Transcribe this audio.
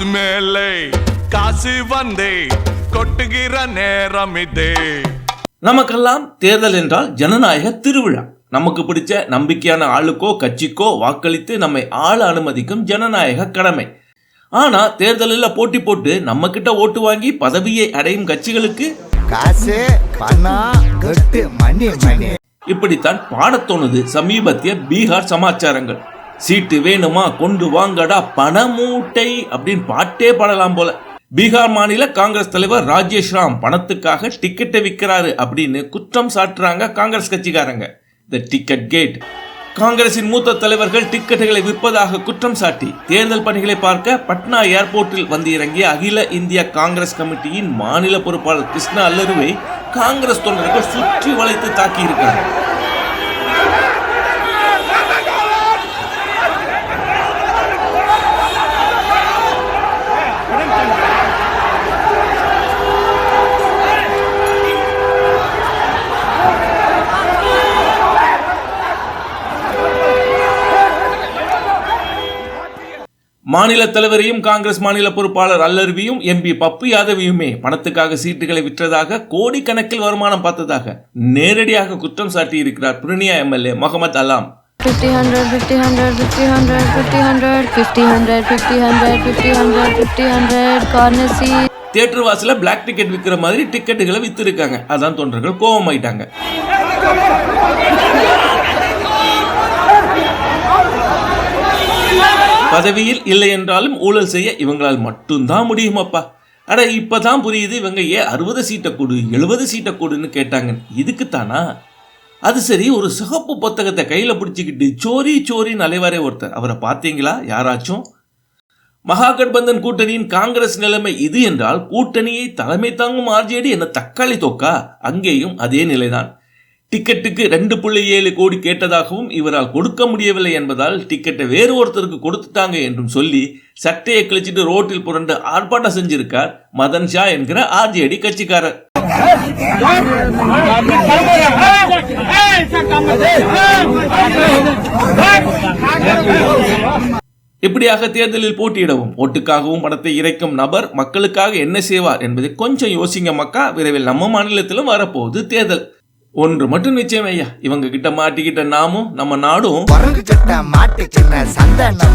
காசு மேலே காசு வந்தே கொட்டுகிற நேரம் இதே. நமக்கெல்லாம் தேர்தல் என்றால் ஜனநாயக திருவிழா. நமக்கு பிடிச்ச நம்பிக்கையான ஆளுக்கோ கட்சிக்கோ வாக்களித்து நம்மை ஆள அனுமதிக்கும் ஜனநாயக கடமை. ஆனா தேர்தலில் போட்டி போட்டு நம்ம கிட்ட ஓட்டு வாங்கி பதவியை அடையும் கட்சிகளுக்கு காசு இப்படித்தான் பாடத் தோணுது சமீபத்திய பீகார் சமாச்சாரங்கள். சீட்டு வேணுமா? கொண்டு வாங்கடா. பணமூட்டை அப்படின்னு பாட்டே பாடலாம் போல. பீகார் மாநில காங்கிரஸ் தலைவர் ராஜேஷ் ராம் பணத்துக்காக டிக்கெட்டை விற்கிறாரு அப்படின்னு குற்றம் சாட்டுறாங்க காங்கிரஸ் கட்சிக்காரங்க. த டிக்கெட் கேட் காங்கிரசின் மூத்த தலைவர்கள் டிக்கெட்டுகளை விற்பதாக குற்றம் சாட்டி தேர்தல் பணிகளை பார்க்க பட்னா ஏர்போர்ட்டில் வந்து இறங்கிய அகில இந்திய காங்கிரஸ் கமிட்டியின் மாநில பொறுப்பாளர் கிருஷ்ணா அல்லருவை காங்கிரஸ் தொண்டர்கள் சுற்றி வளைத்து தாக்கியிருக்காங்க. மாநில தலைவரையும் காங்கிரஸ் மாநில பொறுப்பாளர் அல்லருவியும் எம்பி பப்பு யாதவியுமே பணத்துக்காக சீட்டுகளை விற்றதாக கோடிக்கணக்கில் வருமானம் பார்த்ததாக நேரடியாக குற்றம் சாட்டியிருக்கிறார் Purnia MLA Mohammed Alam. 50 100 50 100 50 100 50 100 50 100 50 100 50 100 corner seat. Theatre வாசல பிளாக் டிக்கெட் விற்கிற மாதிரி டிக்கெட்டுகளை வித்திருக்காங்க. அதான் தொண்டர்கள் கோபமாயிட்டாங்க. பதவியில் இல்லை என்றாலும் ஊழல் செய்ய இவங்களால் மட்டும்தான் முடியுமாப்பா? அட இப்பதான் புரியுது இவங்க ஏன் அறுபது சீட்டை கொடு எழுபது சீட்டை கொடுன்னு கேட்டாங்க. இதுக்குத்தானா? அது சரி ஒரு சிகப்பு புத்தகத்தை கையில் பிடிச்சிக்கிட்டு சோரி சோரின்னு அலைவாரே ஒருத்தர். அவரை பார்த்தீங்களா? யாராச்சும்? மகாகட்பந்தன் கூட்டணியின் காங்கிரஸ் நிலைமை இது என்றால் கூட்டணியை தலைமை தாங்கும் ஆர்ஜேடி என்ன தக்காளி தொக்கா? அங்கேயும் அதே நிலைதான். டிக்கெட்டுக்கு ரெண்டு புள்ளி ஏழு கோடி கேட்டதாகவும் இவரால் கொடுக்க முடியவில்லை என்பதால் டிக்கெட்டை வேறு ஒருத்தருக்கு கொடுத்துட்டாங்க என்றும் சொல்லி சட்டையை கிழிச்சிட்டு ரோட்டில் புரண்டு ஆர்ப்பாட்டம் செஞ்சிருக்கார் மதன் ஷா என்கிற ஆர்ஜேடி கட்சிக்காரர். இப்படியாக தேர்தலில் போட்டியிடவும் ஓட்டுக்காகவும் பணத்தை இறைக்கும் நபர் மக்களுக்காக என்ன செய்வார் என்பதை கொஞ்சம் யோசிங்க மக்கா. விரைவில் நம்ம மாநிலத்திலும் வரப்போகுது தேர்தல். ஒன்று மட்டும் நிச்சயம் ஐயா. இவங்க கிட்ட மாட்டிக்கிட்ட நாமும் நம்ம நாடும் குரங்கு கிட்ட மாட்டுச்சுன்ன சந்தன